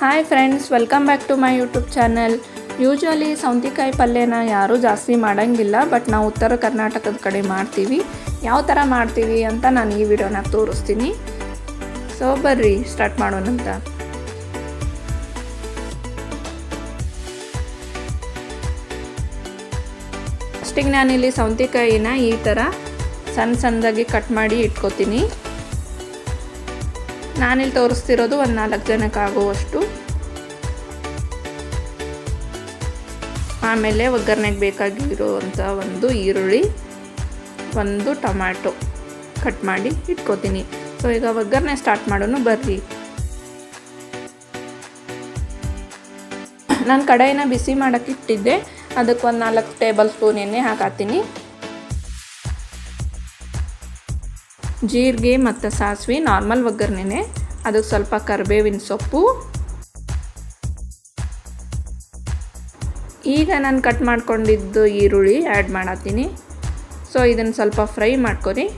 Hi friends welcome back to my YouTube channel usually ಸೌಂತಿಕಾಯಿ ಪಲ್ಯನ ಯಾರೂ ಜಾಸ್ತಿ ಮಾಡೋಂಗಿಲ್ಲ ಬಟ್ ನಾವು ಉತ್ತರ ಕರ್ನಾಟಕದ ಕಡೆ ಮಾಡ್ತೀವಿ. ಯಾವ ಥರ ಮಾಡ್ತೀವಿ ಅಂತ ನಾನು ಈ ವಿಡಿಯೋನ ತೋರಿಸ್ತೀನಿ. ಸೊ ಬರ್ರಿ ಸ್ಟಾರ್ಟ್ ಮಾಡೋಣಂತ ಫಸ್ಟಿಗೆ ನಾನಿಲ್ಲಿ ಸೌಂತಿಕಾಯಿನ ಈ ಥರ ಸಣ್ಣ ಸಣ್ಣದಾಗಿ ಕಟ್ ಮಾಡಿ ಇಟ್ಕೋತೀನಿ. ನಾನಿಲ್ಲಿ ತೋರಿಸ್ತಿರೋದು ಒಂದು ನಾಲ್ಕು ಜನಕ್ಕೆ ಆಗುವಷ್ಟು ಆಮೇಲೆ ಒಗ್ಗರಣೆಗೆ ಬೇಕಾಗಿರುವಂಥ ಒಂದು ಈರುಳ್ಳಿ, ಒಂದು ಟೊಮ್ಯಾಟೊ ಕಟ್ ಮಾಡಿ ಇಟ್ಕೋತೀನಿ. ಸೊ ಈಗ ಒಗ್ಗರಣೆ ಸ್ಟಾರ್ಟ್ ಮಾಡೋನು ಬರ್ರಿ. ನಾನು ಕಡಾಯಿನ ಬಿಸಿ ಮಾಡೋಕ್ಕಿಟ್ಟಿದ್ದೆ ಅದಕ್ಕೆ ಒಂದು ನಾಲ್ಕು ಟೇಬಲ್ ಸ್ಪೂನ್ ಎಣ್ಣೆ ಹಾಕಾತೀನಿ. ಜೀರಿಗೆ ಮತ್ತು ಸಾಸಿವೆ ನಾರ್ಮಲ್ ಒಗ್ಗರಣೆನೆ. ಅದಕ್ಕೆ ಸ್ವಲ್ಪ ಕರಿಬೇವಿನ ಸೊಪ್ಪು. ಈಗ ನಾನು ಕಟ್ ಮಾಡ್ಕೊಂಡಿದ್ದು ಈರುಳ್ಳಿ ಆ್ಯಡ್ ಮಾಡತ್ತೀನಿ. ಸೊ ಇದನ್ನು ಸ್ವಲ್ಪ ಫ್ರೈ ಮಾಡ್ಕೊರಿ.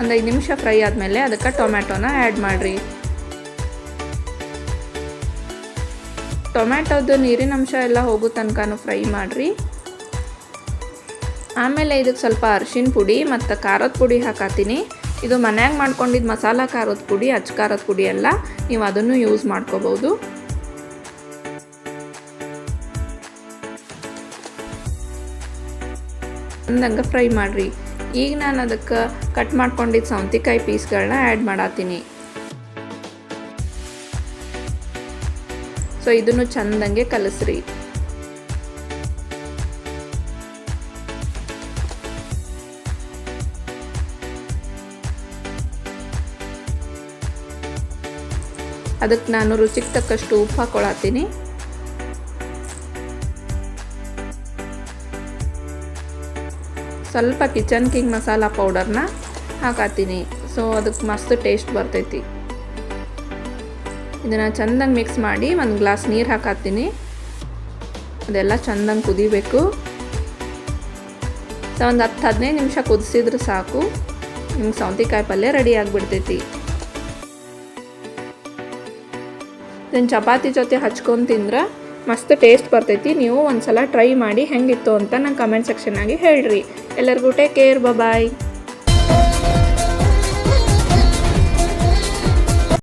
ಒಂದು ಐದು ನಿಮಿಷ ಫ್ರೈ ಆದಮೇಲೆ ಅದಕ್ಕೆ ಟೊಮ್ಯಾಟೋನ ಆ್ಯಡ್ ಮಾಡಿರಿ. ಟೊಮ್ಯಾಟೋದು ನೀರಿನ ಅಂಶ ಎಲ್ಲ ಹೋಗೋ ತನಕನೂ ಫ್ರೈ ಮಾಡಿರಿ. ಆಮೇಲೆ ಇದಕ್ಕೆ ಸ್ವಲ್ಪ ಅರಿಶಿನ ಪುಡಿ ಮತ್ತು ಖಾರದ ಪುಡಿ ಹಾಕತ್ತೀನಿ ಇದು ಮನ್ಯಾಗ ಮಾಡ್ಕೊಂಡಿದ್ದು ಮಸಾಲ ಖಾರದ ಪುಡಿ, ಅಚ್ಚ ಖಾರದ ಪುಡಿ ಎಲ್ಲ ನೀವು ಅದನ್ನು ಯೂಸ್ ಮಾಡ್ಕೋಬೋದು. ಅಂದಂಗೆ ಫ್ರೈ ಮಾಡಿರಿ. ಈಗ ನಾನು ಅದಕ್ಕೆ ಕಟ್ ಮಾಡ್ಕೊಂಡಿದ್ದ ಸೌಂತಿಕಾಯಿ ಪೀಸ್ಗಳನ್ನ ಆ್ಯಡ್ ಮಾಡತ್ತೀನಿ ಸೊ ಇದನ್ನು ಚಂದಂಗೆ ಕಲಸ್ರಿ. ಅದಕ್ಕೆ ನಾನು ರುಚಿಗೆ ತಕ್ಕಷ್ಟು ಉಪ್ಪು ಹಾಕೊಳತ್ತೀನಿ ಸ್ವಲ್ಪ ಕಿಚನ್ ಕಿಂಗ್ ಮಸಾಲ ಪೌಡರ್ನ ಹಾಕತ್ತೀನಿ. ಸೊ ಅದಕ್ಕೆ ಮಸ್ತ್ ಟೇಸ್ಟ್ ಬರ್ತೈತಿ. ಇದನ್ನು ಚೆಂದಂಗೆ ಮಿಕ್ಸ್ ಮಾಡಿ ಒಂದು ಗ್ಲಾಸ್ ನೀರು ಹಾಕತ್ತೀನಿ. ಅದೆಲ್ಲ ಚೆಂದಂಗೆ ಕುದಿಬೇಕು. ಸೊ ಒಂದು ಹತ್ತು ಹದಿನೈದು ನಿಮಿಷ ಕುದಿಸಿದ್ರೆ ಸಾಕು. ನಿಮ್ಗೆ ಸೌಂತಿಕಾಯಿ ಪಲ್ಯ ರೆಡಿ ಆಗಿಬಿಡ್ತೈತಿ. ಇದನ್ನು ಚಪಾತಿ ಜೊತೆ ಹಚ್ಕೊಂಡು ತಿಂದ್ರೆ ಮಸ್ತ್ ಟೇಸ್ಟ್ ಬರ್ತೈತಿ. ನೀವು ಒಂದ್ಸಲ ಟ್ರೈ ಮಾಡಿ ಹೆಂಗಿತ್ತು ಅಂತ ನಂಗೆ ಕಮೆಂಟ್ ಸೆಕ್ಷನ್ನಾಗಿ ಹೇಳ್ರಿ. ಎಲ್ಲರಿಗೂ ಟೇಕ್ ಕೇರ್ ಬಾಯ್